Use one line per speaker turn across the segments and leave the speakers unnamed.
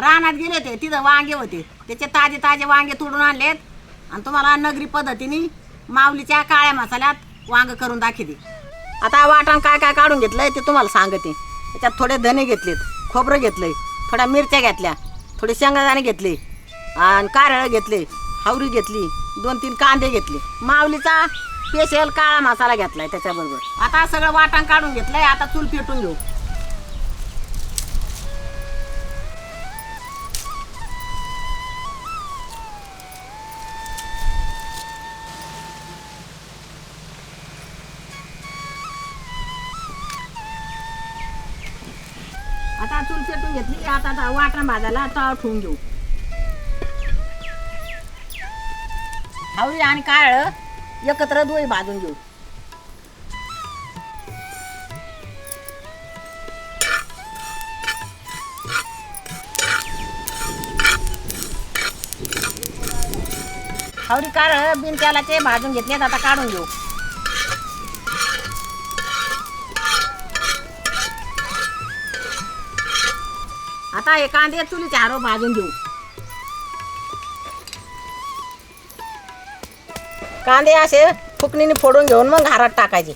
रानात गेले होते तिथं वांगे होते. त्याचे ताजे ताजे वांगे तोडून आणलेत. आणि तुम्हाला नगरी पद्धतीने माऊलीच्या काळ्या मसाल्यात वांग करून दाखवते. आता वाटण काय काय काढून घेतलंय ते तुम्हाला सांगते. त्याच्यात थोडे धने घेतलेत खोबरं घेतलंय थोड्या मिरच्या घेतल्या थोडे शेंगादाणे घेतले आणि कारळं घेतले हावरी घेतली दोन तीन कांदे घेतले. माऊलीचा स्पेशल काळा मसाला घेतलाय त्याच्याबरोबर. आता सगळं वाटण काढून घेतलंय आता चूल पेटून घेऊ. आता चूल पेटून घेतली आता आता वाटण भाजायला तवा ठेवून घेऊ. हावरी आणि काळ एकत्र दोही भाजून घेऊ. हावरी काळ बिन ते भाजून घेतलेत आता काढून घेऊ. आता हे कांदे चुलीचे हारो भाजून घेऊ. कांदे असे फुकणीने फोडून घेऊन मग घरात टाकायचे.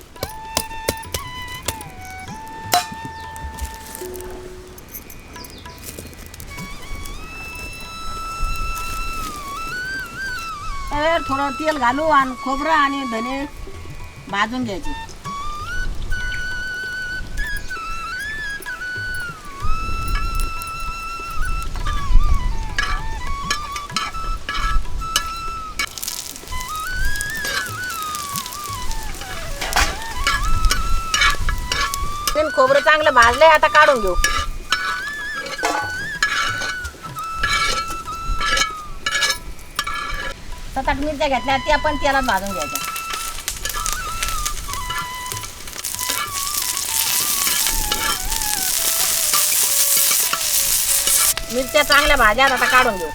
थोडं तेल घालू आणि खोबरं आणि धने भाजून घ्यायचे. खोबरं चांगलं भाजलंय आता काढून घेऊ. सात आठ मिरच्या घेतल्या त्या पण तेलात भाजून घ्यायच्या. मिरच्या चांगल्या भाज्या आता काढून घेऊ.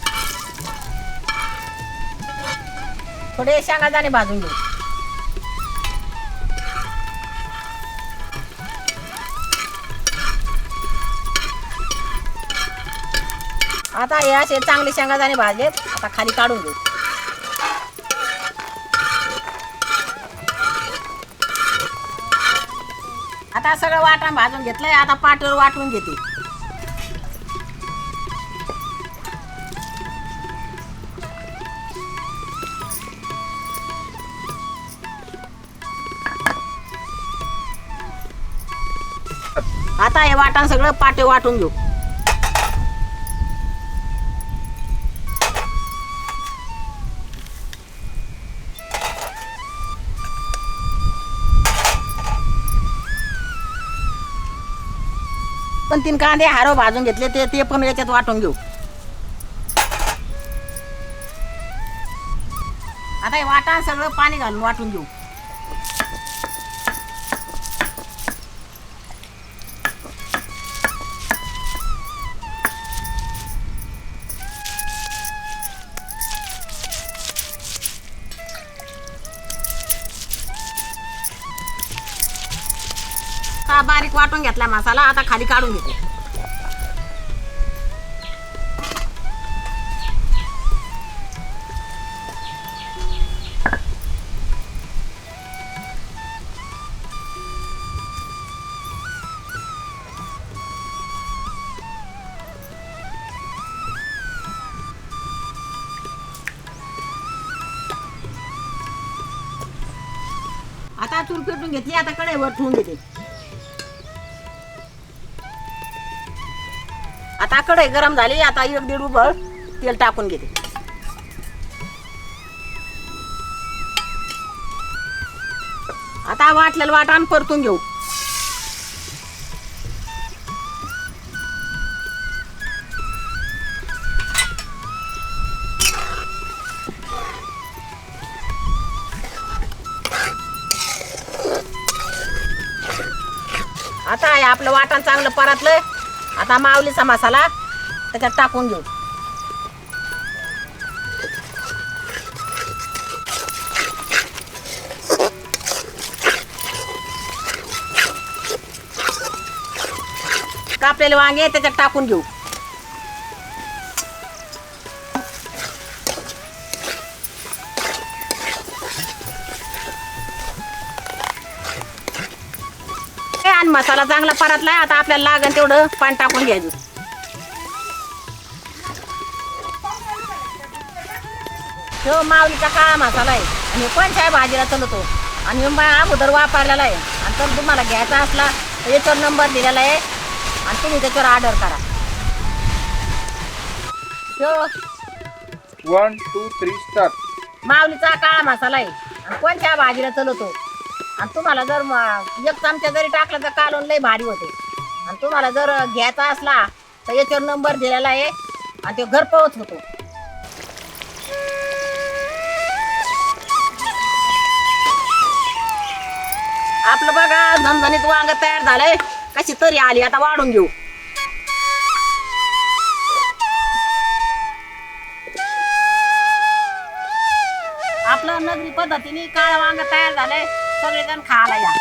थोडे शेंगादाणे भाजून घेऊ. आता हे असे चांगले शेंगादाणे भाजले आता खाली काढून घेऊ. आता सगळं वाटण भाजून घेतलंय. आता पाठीवर वाटून घेते. आता हे वाटण सगळं पाटे वाटून घेऊ. पण तीन कांदे हारो भाजून घेतले ते ते पण याच्यात वाटून घेऊ. आता हे वाटा सगळं पाणी घालून वाटून घेऊ. आता बारीक वाटून घेतला मसाला आता खाली काढून घेते. आता चूल पेटून घेतली आता कढईवर ठेवून घेते. आता कढई गरम झाली आता एक दीड उभं तेल टाकून घेते. आता वाटलेलं वाटण परतून घेऊ. आता आपलं वाटण चांगलं परतलं आता माऊलीचा मसाला त्याच्यात टाकून घेऊ. कापलेले वांगे त्याच्यात टाकून घेऊ. मसाला चांगला परतलाय आता आपल्याला लागेल तेवढं पाणी टाकून घ्यायचं. तो माऊलीचा काळा मसाला आहे. आणि कोणत्या भाजीला चलतो आणि अगोदर वापरलेला आहे. आणि तर तुम्हाला घ्यायचा असला तर याच्यावर नंबर दिलेला आहे. आणि तुम्ही त्याच्यावर ऑर्डर करा.
वन टू थ्री स्टार्ट
माऊलीचा काळा मसाला आहे. आणि कोणत्या भाजीला चलतो आणि तुम्हाला जर म- एक चमचा जरी टाकला तर कालवून लय भारी होते. आणि तुम्हाला जर घ्यायचा असला तर याच्यावर नंबर दिलेला आहे आणि ते घरपोच होतो. आपलं बघा झणझणीत वांग तयार झालंय. कशी तरी आली आता वाढून घेऊ. आपलं नगरी पद्धतीने काळं वांग तयार झालंय. ชอบเล่นด้านคาอะไรอะ